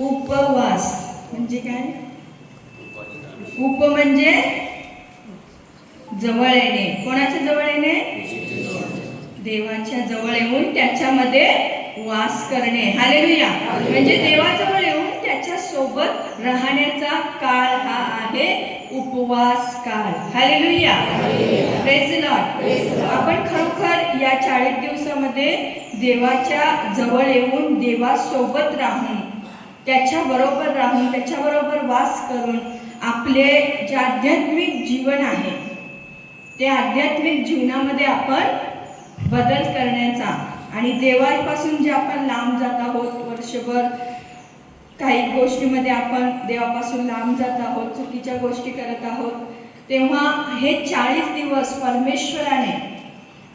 उपवास. म्हणजे काय? उप म्हणजे जवळ येणे. कोणाच्या जवळ येणे? देवाच्या जवळ येऊन त्याच्यामध्ये वास करणे. हालेलुया. म्हणजे देवाजवळ येऊन त्याच्या सोबत राहण्याचा काळ हा आहे उपवास काळ. हालेलुया. Praise आपण खरोखर या चाळीस दिवसामध्ये देवाच्या जवळ येऊन देवासोबत राहून त्याच्या बरोबर राहून त्याच्याबरोबर वास करून आपले जे आध्यात्मिक जीवन आहे ते आध्यात्मिक जीवनामध्ये आपण बदल करण्याचा आणि देवापासून जे आपण लांब जात आहोत वर्षभर काही गोष्टीमध्ये आपण देवापासून लांब जात आहोत चुकीच्या गोष्टी करत आहोत तेव्हा हे चाळीस दिवस परमेश्वराने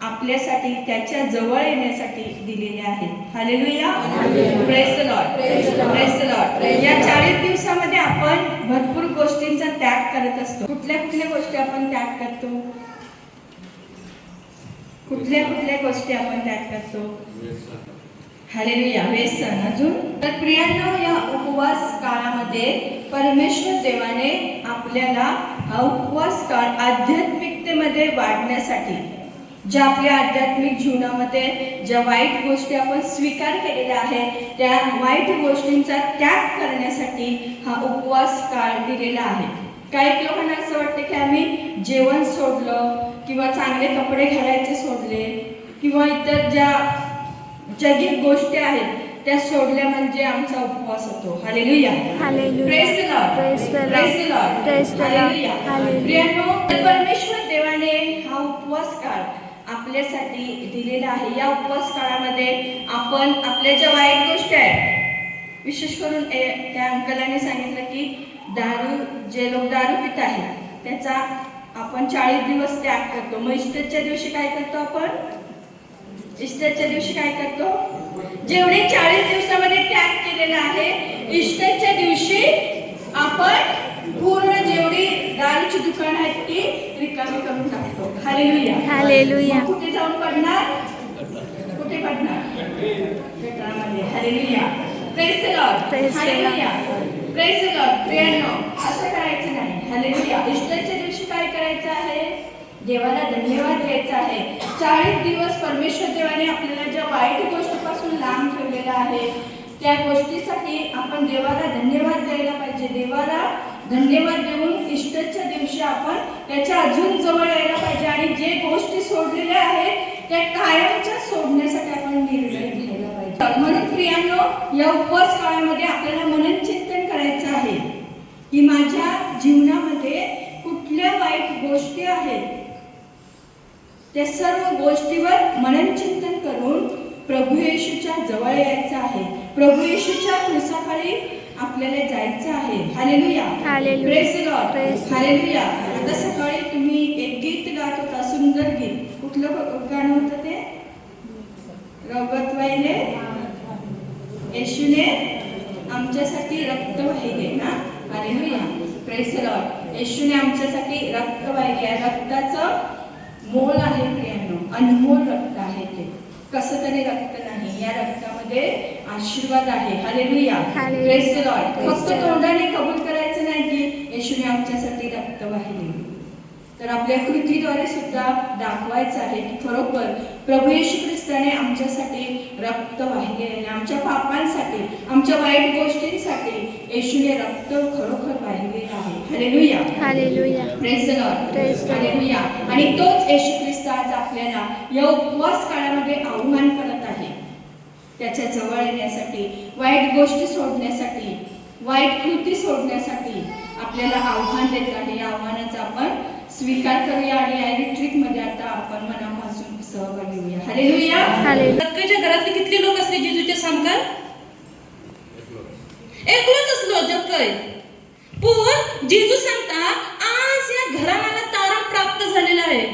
आपल्यासाठी त्याच्याजवळ येण्यासाठी दिलेले आहेत hallelujah praise Lord praise Lord या चाळीस दिवसामध्ये आपण भरपूर गोष्टींचा त्याग करत असतो. कुठल्या कुठल्या गोष्टी आपण त्याग करतो? कुठल्या कुठल्या गोष्टी आपण त्याग करतो? हालेलुया व्यसन अजून? तर प्रियांनो या उपवास काळामध्ये परमेश्वर देवाने आपल्याला हा उपवास काळ आध्यात्मिकतेमध्ये वाढण्यासाठी ज्या आपल्या आध्यात्मिक जीवनामध्ये ज्या वाईट गोष्टी आपण स्वीकार केलेल्या आहे त्या वाईट गोष्टींचा त्याग करण्यासाठी हा उपवास काळ दिलेला आहे. काही लोकांना असं वाटतं की आम्ही जेवण सोडलं किंवा चांगले कपडे घालायचे सोडले किंवा इतर ज्या जगिक गोष्टी आहेत त्या सोडल्या म्हणजे आमचा उपवास होतो. हालेलुया. प्रियांनो, परमेश्वर देवाने हा उपवास काळ आपल्यासाठी दिलेला आहे. या उपवास काळामध्ये आपण आपल्या ज्या वाईट गोष्टी आहेत विशेष करून त्या अंकलाने सांगितलं की दारू जे लोक दारू पित आहेत त्याचा आपण चाळीस दिवस त्याग करतो. मग इस्टरच्या दिवशी काय करतो आपण? इस्टरच्या दिवशी काय करतो? जेवढे चाळीस दिवसामध्ये त्याग केलेला आहे इस्टरच्या दिवशी आपण पूर्ण दारूची दुकान आहेत ती रिकामी करून टाकतो. हालेलुया. मग कुठे जाऊन पडणार? कुठे पडणार? गटारामध्ये hallelujah. Praise Lord. Hallelujah. Praise Lord प्रियांनो असं करायचं नाही. हालेलुया. इस्टरच्या दिवशी काय करायचं आहे? देवाला धन्यवाद द्यायचा आहे. चाळीस दिवस परमेश्वर देवाने आपल्याला ज्या वाईट गोष्टीपासून लांब ठेवलेला आहे त्या गोष्टीसाठी आपण देवाला धन्यवाद द्यायला पाहिजे. देवाला धन्यवाद देऊन इष्टच्या दिवशी आपण त्याच्या अजून जवळ यायला पाहिजे आणि जे गोष्टी सोडलेल्या आहेत त्या कायमच्या सोडण्यासाठी आपण निर्णय घ्यायला पाहिजे. म्हणून प्रियांनो या उपवास काळामध्ये आपल्याला मनन चिंतन करायचं आहे की माझ्या जीवनामध्ये कुठल्या वाईट गोष्टी आहेत त्या सर्व गोष्टीवर मनन चिंतन करून प्रभू येशूच्या जवळ यायचं आहे. प्रभू येशूच्या कृसाखाली आपल्याला जायचं आहे. हालेलुया. हालेलुया आता सकाळी तुम्ही एक गीत गात होता सुंदर गीत. कुठलं गाणं होतं ते? रगतवाईने येशूने? आमच्यासाठी रक्त वाहिले ना? हालेलुया प्रेस लॉर्ड येशूने आमच्यासाठी रक्त वाहिले रक्ताचं मोल आहे प्रियांनो. अनमोल रक्त आहे ते. कसं तरी रक्त नाही. या रक्तामध्ये आशीर्वाद आहे. हालेलुया. प्रेस लॉर्ड फक्त. तोंडाने कबूल करायचं नाही की येशूने आमच्यासाठी रक्त वाहिले तर आपल्या कृतीद्वारे सुद्धा दाखवायचं आहे की खरोखर प्रभू येशू ख्रिस्ताने आमच्यासाठी रक्त वाहिले आहे आमच्या पापांसाठी आमच्या वाईट गोष्टींसाठी येशूने रक्त खरोखर वाहिलेलं आहे. Hallelujah Hallelujah. Praise Lord. Hallelujah आणि तोच येशू ख्रिस्त आज आपल्याला या उपवास काळामध्ये आव्हान करत त्याच्याजवळ येण्यासाठी वाईट गोष्टी सोडण्यासाठी वाईट कृती सोडण्यासाठी आपल्याला आव्हान देत आहे. या आव्हानाचा आपण स्वीकार करूया आणि या retreat मध्ये आता आपण मनापासून सहभागी होऊया. हालेलुया. जक्कईच्या घरातले किती लोक असते जेजूच्या सांगतात? एकलोच असलो जक्कई पण जेजू सांगता आज या घराण्याला तारण प्राप्त झालेलं आहे.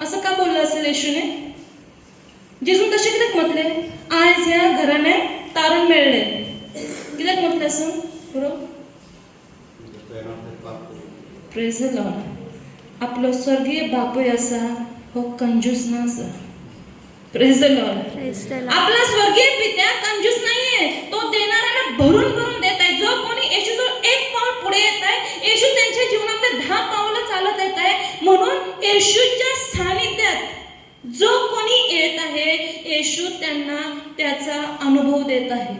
असं का बोललं असेल येशूने? जेजून कसे किती म्हटले? आज ह्या घराने तारून मेळले कित्याक म्हटलं असं? पुरो? प्रेज आपलो स्वर्गीय बापूय असा हो कंजूस ना असा. प्रेस आपला स्वर्गीय पित्या कंजूस नाहीये. तो देणाऱ्याला भरून भरून देत आहे जो कोणी येशूजवळ एक पाऊल पुढे येत आहे येशू त्यांच्या जीवनामध्ये दहा पावलं चालत येत आहे म्हणून येशूच्या सानिध्यात जो कोणी येत आहे येशू त्यांना त्याचा अनुभव देत आहे.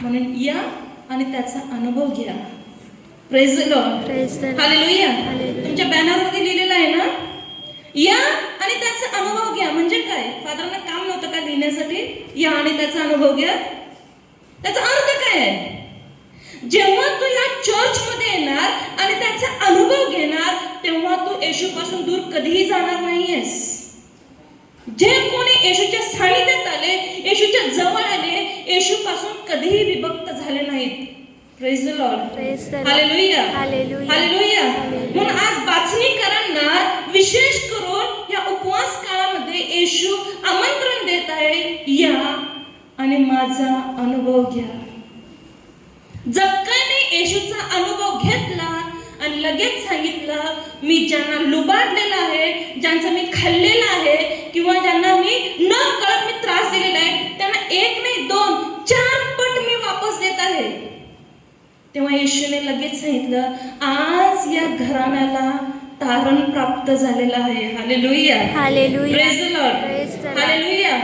म्हणून या आणि त्याचा अनुभव घ्या. प्रेज हालेलुया तुमच्या बॅनरमध्ये लिहिलेलं आहे ना? या आणि त्याचा अनुभव घ्या. म्हणजे काय? फादरांना काम नव्हतं का लिहिण्यासाठी? या आणि त्याचा अनुभव घ्या. त्याचा अर्थ काय आहे? जेव्हा तू या चर्चमध्ये येणार आणि त्याचा अनुभव घेणार तेव्हा तू येशू पासून दूर कधीही जाणार नाहीयेस. जे कोणी येशूच्या सानिध्यात आले येशूच्या जवळ आले येशूपासून कधीही विभक्त झाले नाहीत. Praise the Lord. हालेलुया. म्हणून आज बाचणीकरांना विशेष करून या उपवास काळामध्ये येशू आमंत्रण देत आहे या आणि माझा अनुभव घ्या. जक्काने येशूचा अनुभव घेतला आणि लगेच सांगितलं मी ज्यांना लुबाडलेला आहे ज्यांचं मी खाल्लेलं आहे किंवा ज्यांना मी न कळत मी त्रास दिलेला आहे त्यांना एक नाही दोन चार पट मी वापस देत आहे. तेव्हा येशूने लगेच सांगितलं आज या घराण्याला तारण प्राप्त झालेलं आहे. Hallelujah. Praise the Lord. Hallelujah.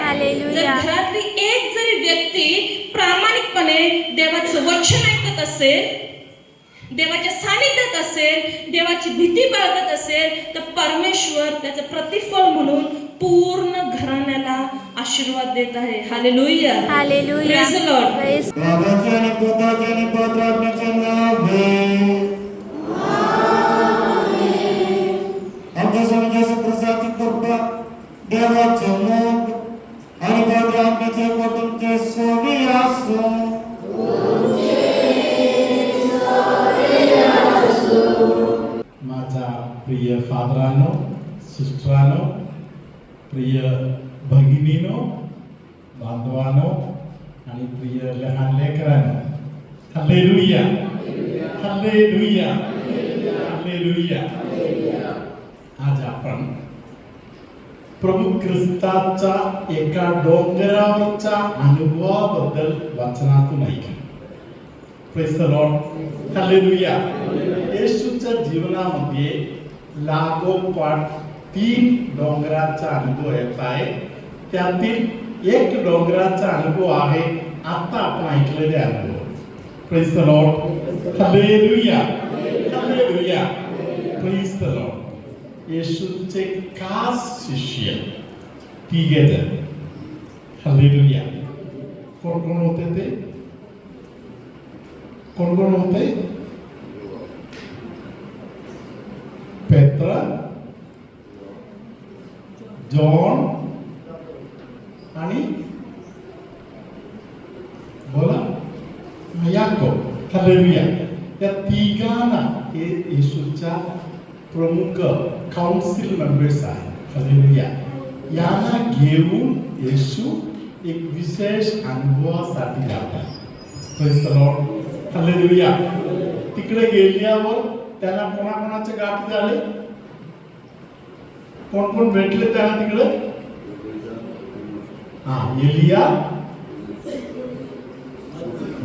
घरातली एक जरी व्यक्ती प्रामाणिकपणे देवाचं वचन ऐकत असेल देवाच्या सानिध्यात असेल देवाची भीती बाळगत असेल तर परमेश्वर त्याचं प्रतिफळ म्हणून पूर्ण घराण्याला आशीर्वाद देत आहे. हालेलुया. Praise बाबाचे आणि पोताचे आणि पत्रात्म्याचे नावे. आमच्या समाजाची प्रसादी कृपा देवाचे मुख आणि पत्रात्म्याचे कुटुंबचे सोबी असो. प्रिय फादरानो सिस्टरानो प्रिय भगिनीनो बांधवानो आणि प्रिय लहान लेकरांनो हल्लेलुया हल्लेलुया हल्लेलुया आज आपण प्रभू ख्रिस्ताचा एका डोंगरावरच्या अनुभवाबद्दल वाचनातून ऐकलं प्रेस लॉर्ड येशूच्या जीवनामध्ये लागोपाठ तीन डोंगराचा अनुभव येत आहे. त्यातील एक डोंगराचा अनुभव आहे आता आपण ऐकलेले अनुभव. Praise the Lord hallelujah hallelujah praise the Lord येशूचे खास शिष्य तिघे जण. हालेलुया कोण कोण होते ते? कोण कोण होते? पेत्र जॉन आणि बोला. याकोब हालेलुया या तिघांना हे येशूच्या प्रमुख काउन्सिल मेंबर्स आहेत हालेलुया यांना घेऊन येशू एक विशेष अनुभवासाठी जातात हालेलुया तिकडे गेल्यावर त्यांना कोणाकोणाचे गाठ झाले? कोण कोण भेटले त्याला तिकडे? हा एलिया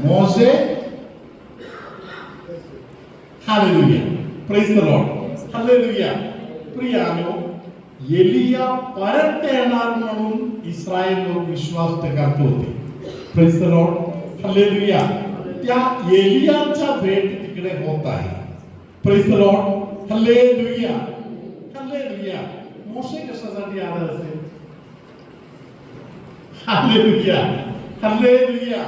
मोसे hallelujah. Praise the Lord hallelujah. प्रियानो एलिया परत येणार म्हणून इस्रायल लोक विश्वास करत होते. Praise the Lord hallelujah. त्या एलियाचा भेट तिकडे होत आहे. Praise the Lord hallelujah. Hallelujah. मोसे कशासाठी आला असेल? हालेलुया. हालेलुया.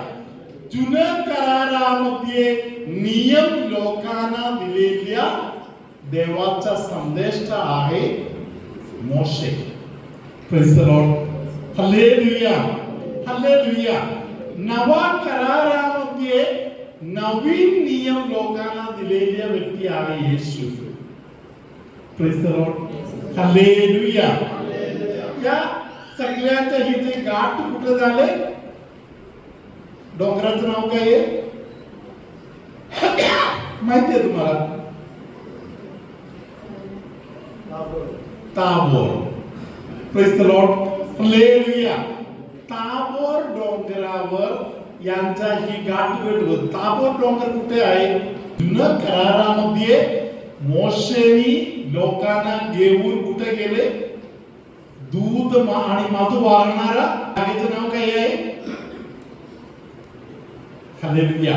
जुन्या करारामध्ये नियम लोकांना दिलेल्या देवाचा संदेश आहे मोशे. Praise the Lord hallelujah. Hallelujah. नवा करारामध्ये नवीन नियम लोकांना दिलेल्या व्यक्ती आहे येशू. Praise the Lord hallelujah. या सगळ्याच्या हे जे गाठ कुठं झाले डोंगराचं नाव काय आहे? माहिती आहे तुम्हाला? Tabor. Praise the Lord hallelujah Tabor डोंगरावर यांचा ही गाठ भेट होत. ताबोर डोंगर कुठे आहे? न करारामध्ये मोशेनी लोकांना घेऊन कुठे गेले? दूध आणि मधु वाळणारा जागेचं नाव काय आहे? हालेलुया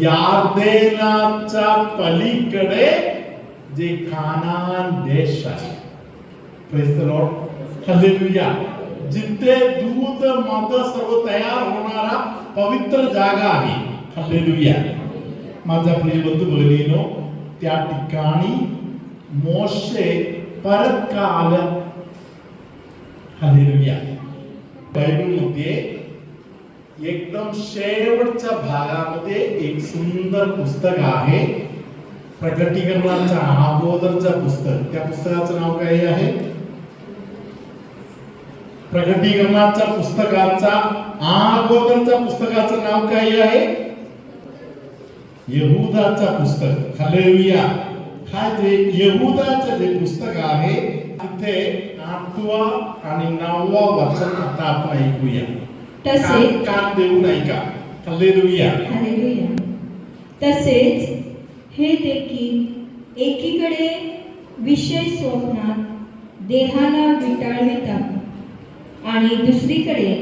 यार्देनाच्या पलीकडे जे कानान देश आहे. प्रेस द लॉर्ड हालेलुया जिथे दूध मध सर्व तयार होणारा पवित्र जागा आहे. हालेलुया माझा प्रिय बंधू भगिनीनो त्या ठिकाणी मोशे परत का आला हालेलुया. बायबलमध्ये एकदम शेवटच्या भागामध्ये एक सुंदर पुस्तक आहे. प्रकटीकरणाच्या अगोदरचं पुस्तक. त्या पुस्तकाचं नाव काय आहे? प्रकटीकरणाच्या पुस्तकाचा अगोदरच्या पुस्तकाचं नाव काय आहे? यहुदाचा पुस्तक हालेलुया. हा जे यहुदाचं जे पुस्तक आहे तिथे आठवा आणि नववा वचन आता आपण ऐकूया. तसेच कान कान देऊन ऐका. हालेलुया. हालेलुया. तसेच हे देखील एकीकडे विषय स्वप्नात देहाला विटाळवितात आणि दुसरीकडे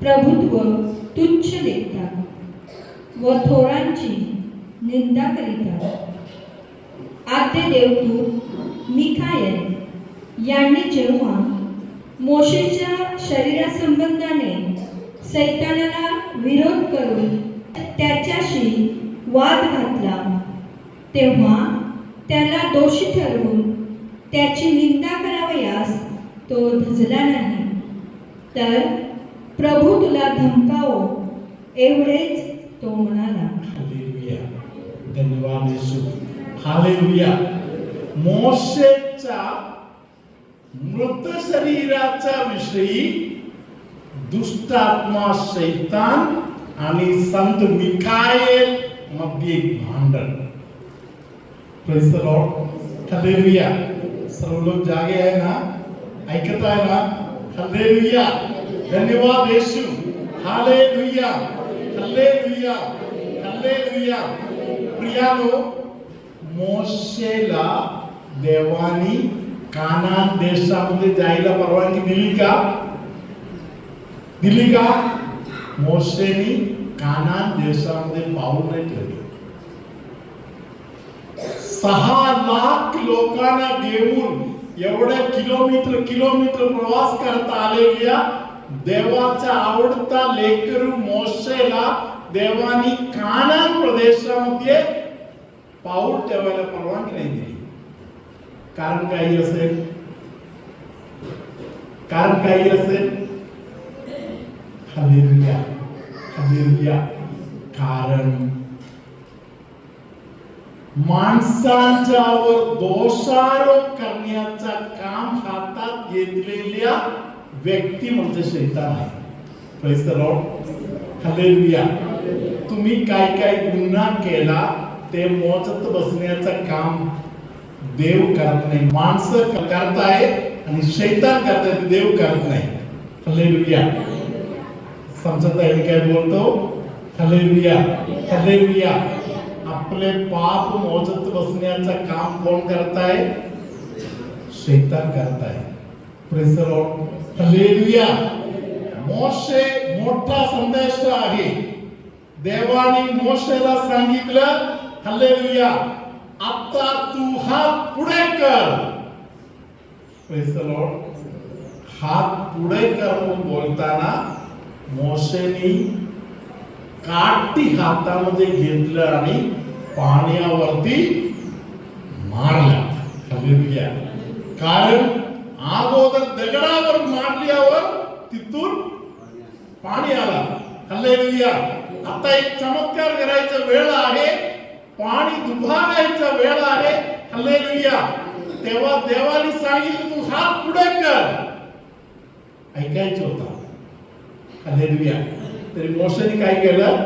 प्रभुत्व तुच्छ देखतात व थोरांची निंदा करीता आद्य देवदूत मिखायल यांनी जेव्हा मोशेच्या शरीरासंबंधाने सैतानाला विरोध करून त्याच्याशी वाद घातला तेव्हा त्याला दोषी ठरवून त्याची निंदा करावयास तो धजला नाही. तर प्रभू तुला धमकावो एवढेच तो म्हणाला. धन्यवाद येशू हालेलुया मोशेच्या मृत शरीराच्या विषयी दुष्टात्मा शैतान आणि संत मिखाएल मध्ये एक भांडण प्रेज द लॉर्ड हालेलुया सर्व लोक जागे आहे ना ऐकत आहे ना हालेलुया धन्यवाद येशू हालेलुया हालेलुया हालेलुया प्रियानो मोशेला देवानी कानान देशामध्ये जायला परवानगी दिली का? दिली का? मोशेनी कानान देशामध्ये पाऊल नाही ठेवले. सहा लाख लोकांना घेऊन एवढ्या किलोमीटर किलोमीटर प्रवास करता आलेल्या देवाचा आवडता लेकरू मोशेला देवानी कानान प्रदेशामध्ये पाऊल ठेवायला परवानगी नाही दिली. कारण काही असेल? कारण काही असेल? हालेलुया हालेलुया कारण माणसांच्यावर दोषारोप करण्याचा काम हातात घेतलेल्या व्यक्ती म्हणजे शैतान आहे. पैसा the Lord. तुम्ही काय काय गुन्हा केला ते मोजत बसण्याचं काम देव करत नाही. माणसं करत करताय आणि शैतान करत देव करत नाही. हालेलुया समजत आहे काय बोलतो? हालेलुया हालेलुया आपले पाप मोजत बसण्याचं काम कोण करताय शैतान करत आहे. प्रेसर लॉर्ड हालेलुया मोशे मोठा संदेश आहे. देवाने मोशेला सांगितलं हालेलुया आता तू हात पुढे कर प्रेज द लॉर्ड हात पुढे कर म्हणून बोलताना मोशेनी काठी हातामध्ये घेतलं आणि पाण्यावरती मारला हालेलुया कारण अगोदर दगडावर मारल्यावर तिथून पाणी आला हालेलुया आता एक चमत्कार करायचा वेळ आहे. पाणी दुभागायचा वेळ आहे. हालेलुया तेव्हा देवाने सांगितलं तू हात पुढे कर. ऐकायचं होता. हालेलुया तरी मोशाने काय केलं?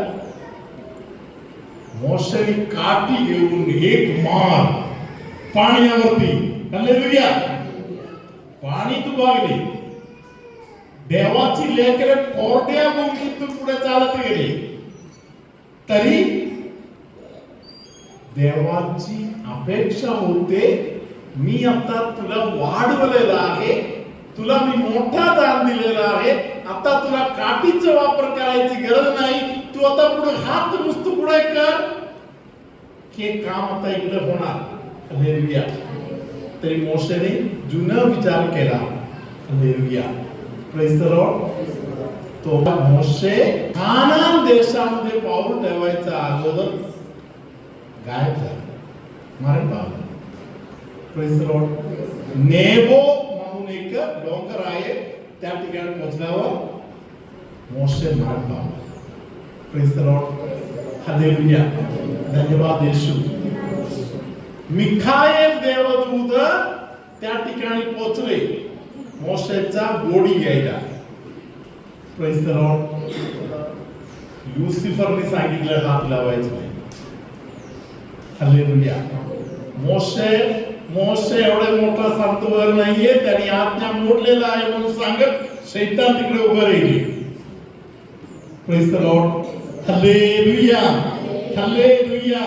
मोशाने काठी घेऊन एक मार पाण्यावरती. हल्लेलुया. पाणी दुभागले. देवाची लेकरे कोरड्या भूमीतून पुढे चालत गेली. तरी देवाची अपेक्षा होते मी आता तुला वाढवलेला आहे तुला मी मोठा दान दिलेला आहे आता तुला काठीचा वापर करायची गरज नाही तू आता पुढे हात नुसतं पुढे कर. हे काम आता इकडे होणार. हालेलुया तरी मोशेने जुनं विचार केला. हालेलुया प्रेज द लॉर्ड तो मोसे कानान देशामध्ये पाऊल ठेवायचा अगोदर गायब झाला. मरण पावलं. नेबो म्हणून एक डोंगर आहे त्या ठिकाणी पोचल्यावर मोशे मरण पावलं. Praise hallelujah. धन्यवाद येशू. मिखाएल देवदूत त्या ठिकाणी पोचले मोशेचा गोडी घ्यायला. प्रेज द लॉर्ड लुसिफरने सांगितलं हात लावायचं नाही हालेलुया मोशे मोशे एवढे मोठा संतवर नाहीये त्यांनी आज्ञा मोडलेला आहे म्हणून सांगत शैतान तिकडे उभं राहिले praise the Lord hallelujah hallelujah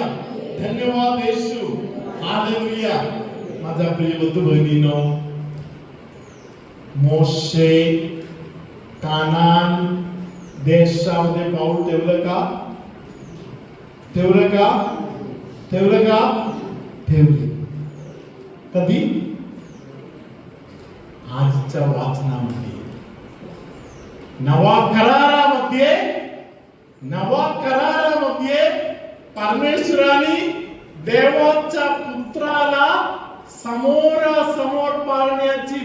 धन्यवाद येशू हालेलुया माझ्या प्रिय बंधू भगिनीनो मोशे कानान देशामध्ये पाऊल ठेवलं का ठेवलं का ठेवलं का ठेवले कधी आजच्या वाचनामध्ये नवा करारामध्ये नवा करारामध्ये परमेश्वराने देवाच्या पुत्राला समोरासमोर पाळण्याची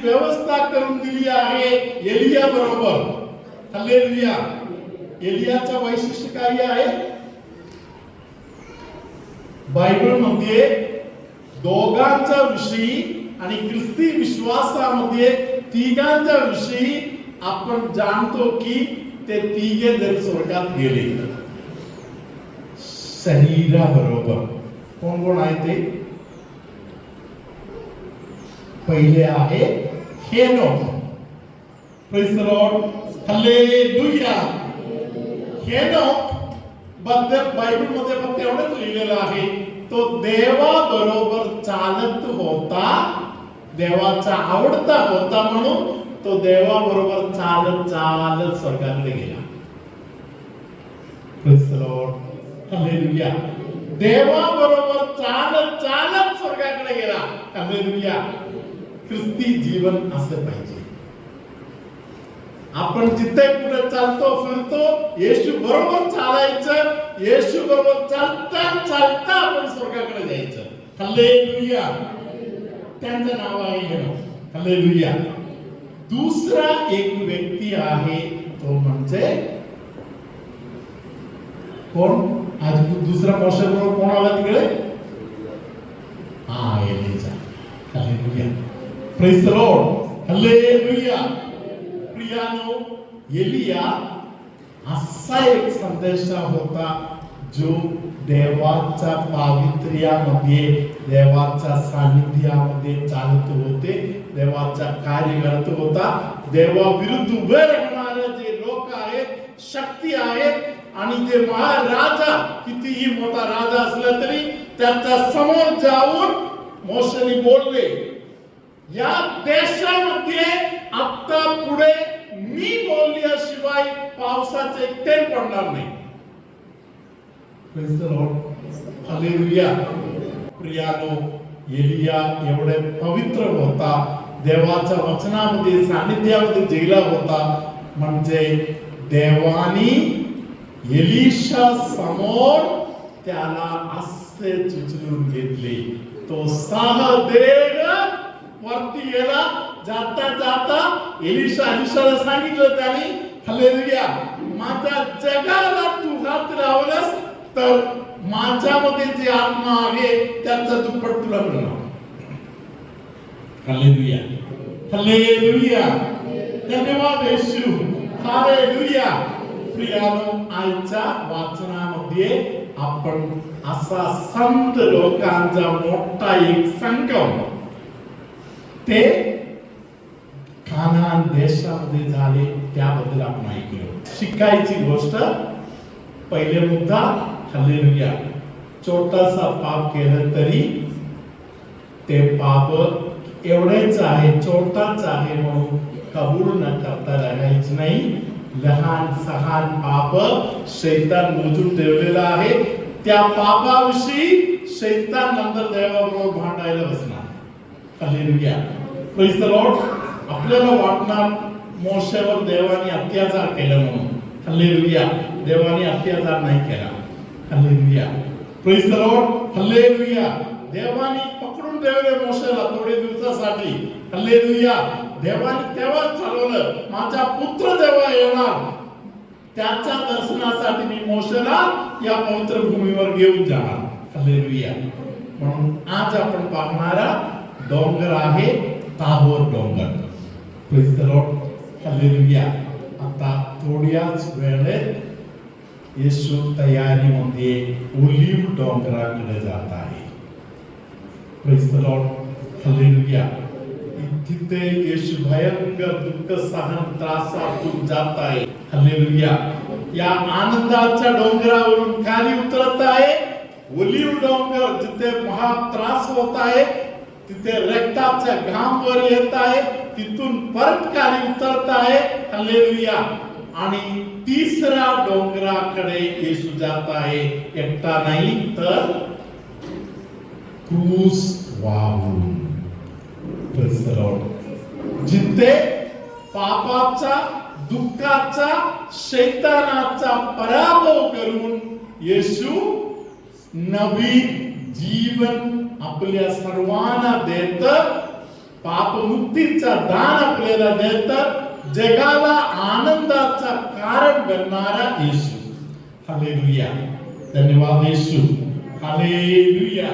व्यवस्था करून दिली आहे एलिया बरोबर. हल्लेलुया एलियाचं वैशिष्ट्य काय आहे? बायबलमध्ये दोघांच्या विषयी आणि ख्रिस्ती विश्वासामध्ये तिघांच्या विषयी आपण जाणतो की ते तिघे जरी स्वर्गात गेले. शरीराबरोबर कोण कोण आहे ते? पहिले आहे हेनोक प्रेज द लॉर्ड हालेलुया हेनोकबद्दल बायबलमध्ये फक्त एवढंच लिहिलेलं आहे तो देवा बरोबर चालत होता देवाचा आवडता होता म्हणून तो देवा बरोबर चालत चालत स्वर्गाकडे गेला. देवा बरोबर चालत चालत स्वर्गाकडे गेला ख्रिस्ती जीवन असं पाहिजे. आपण जिथे कुठे चालतो फिरतो येशू बरोबर चालायचं येशू बरोबर चालता चालता आपण स्वर्गाकडे जायचं. हल्लेलुया. त्यांचं नाव आहे हल्ले हल्लेलुया. दुसरा एक व्यक्ती आहे तो म्हणजे कोण? आज दुसरा मोशे बरोबर कोण आला तिकडे? हा Elijah hallelujah praise the Lord hallelujah प्रियानो एलिया असा एक संदेश होता जो देवाच्या पावित्र्यामध्ये देवाच्या सानिध्यामध्ये चालत होते देवाचा कार्य करत होता देवा विरुद्ध उभे राहणारे जे लोक आहेत शक्ती आहेत आणि जे महाराजा कितीही मोठा राजा असला तरी त्यांच्यासमोर जाऊन मोशनी बोलले या देशामध्ये आता पुढे मी बोलल्याशिवाय पावसाचे तेल पडणार नाही. प्रियानो एलिया एवढे पवित्र होता. देवाच्या वचनामध्ये सानिध्यामध्ये जेला होता. म्हणजे देवानी एलिशा समोर त्याला असे चुचलून घेतले. तो सहा देव वरती गेला जाता जाता एलिशा एलिशाला सांगितलं त्याने हल्लेलुया माझ्या जगाला तू हात लावलास तर माझ्यामध्ये जे आत्मा आहे त्याचा दुप्पट तुला मिळणार. हल्लेलुया. हल्लेलुया. धन्यवाद येशू. हालेलुया. प्रियानो आजच्या वाचनामध्ये आपण असा संत लोकांचा मोठा एक संगम ते कानान देशामध्ये झाले त्याबद्दल आपण ऐकलो शिकायची गोष्ट पहिले मुद्दा हल्लेलुया छोटासा पाप केलं तरी ते पाप एवढेच आहे छोटाच आहे म्हणून कबूल न करता राहायच नाही. लहान सहान पाप शैतान मोजून ठेवलेला आहे. त्या पापाविषयी शैतान नंतर देवाबरोबर भांडायला बसणार. हालेलुया प्रेज द लॉर्ड आपल्याला वाटणार मोशेवर देवाने अत्याचार केला म्हणून. हल्लेलुया. देवाने अत्याचार नाही केला. Hallelujah. Praise the Lord hallelujah. देवाने पकडून ठेवले मोशेला थोडे दिवसासाठी. हल्लेलुया. देवाने तेव्हा चालवलं माझा पुत्र जेव्हा येणार त्याच्या दर्शनासाठी मी मोशेला या पवित्र भूमीवर घेऊन जाणार. हल्लेलुया. म्हणून आज आपण पाहणारा डोंगर आहे ताबोर डोंगर. प्लीज आता थोड्याच वेळेत येशू तयारीमध्ये ओलिव डोंगराकडे जात आहे. प्लीज तिथे येशू भयंकर दुःख सहन त्रासातून जात आहे. हालेलुया या आनंदाच्या डोंगरावरून खाली उतरत आहे. ओलिव डोंगर जिथे महा त्रास होत आहे तिथे रक्ताचा घाम वर येत आहे तिथून परत खाली उतरत आहे. हल्लेलुया आणि तिसरा डोंगराकडे येशू जात आहे. एकटा नाही तर क्रूस वाहून. जिथे पापाचा दुःखाचा शैतानाचा पराभव करून येशू नवीन जीवन आपल्या सर्वांना देत. पापमुक्तीचा दान आपल्याला देत. जगाला आनंदाचा कारण बनणारा येशू. हालेलुया. धन्यवाद येशू. हालेलुया.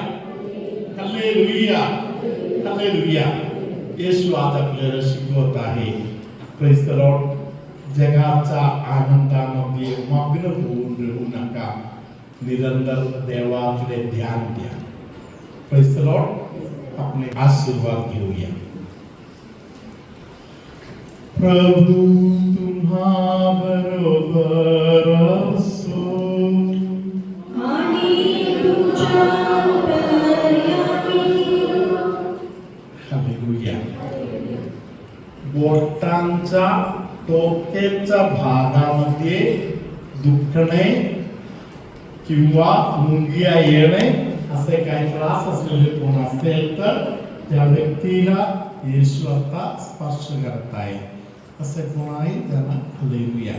हालेलुया. हालेलुया. येशू आज आपल्याला शिकवत आहे. प्रेस द लॉर्ड जगाच्या आनंदामध्ये मग्न होऊन राहू नका. निरंतर देवाकडे ध्यान द्या. लॉर्ड आपले आशीर्वाद घेऊया प्रभू तुम्हा बरोबर असो बोटांच्या टोकेच्या भागामध्ये दुखणे किंवा मुंगिया येणे असे काही त्रास असलेले कोण असेल तर त्या व्यक्तीला येशू आता स्पर्श करत आहे असे कोण आहे त्यांना हालेलुया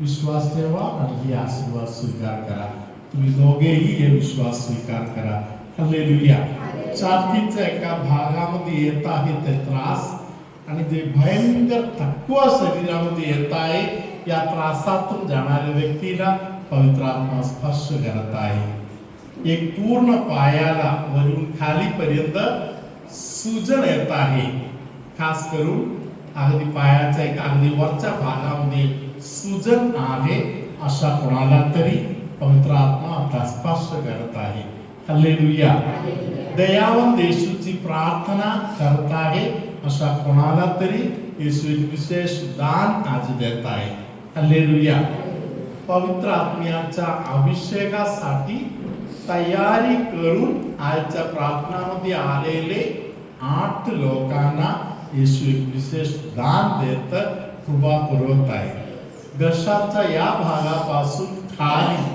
विश्वास ठेवा आणि ही आशीर्वाद स्वीकार करा तुम्ही दोघेही हे विश्वास स्वीकार करा हालेलुया छातीच्या एका भागामध्ये येत आहे ते त्रास आणि जे भयंकर थकवा शरीरामध्ये येत आहे या त्रासातून जाणाऱ्या व्यक्तीला पवित्र आत्मा स्पर्श करत आहे एक पूर्ण पायाला वरून खालीपर्यंत सुजन येत आहे. खास करून अगदी पायाच्या एक अगदी वरच्या भागामध्ये सुजन आहे अशा कोणाला तरी पवित्र आत्मा आता स्पर्श करत आहे. हल्लेलुया दयावंत येशूची प्रार्थना करत आहे अशा कोणाला तरी येशू एक विशेष दान आज देत आहे. हल्लेलुया पवित्र आत्म्याच्या अभिषेकासाठी तयारी करून आजच्या प्रार्थनामध्ये आलेले आठ लोकांना येशू एक विशेष दान देत कृपा पुरवत आहे. घशाच्या या भागापासून खाली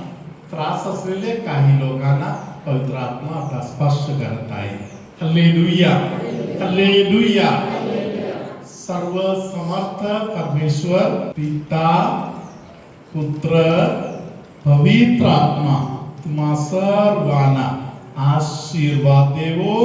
त्रास असलेले काही लोकांना पवित्र आत्मा आता स्पर्श करत आहे. हल्लेलुया. हल्लेलुया. सर्व समर्थ परमेश्वर पिता पुत्र पवित्र आत्मा. तुम्हा सर्वांना आशीर्वाद देवो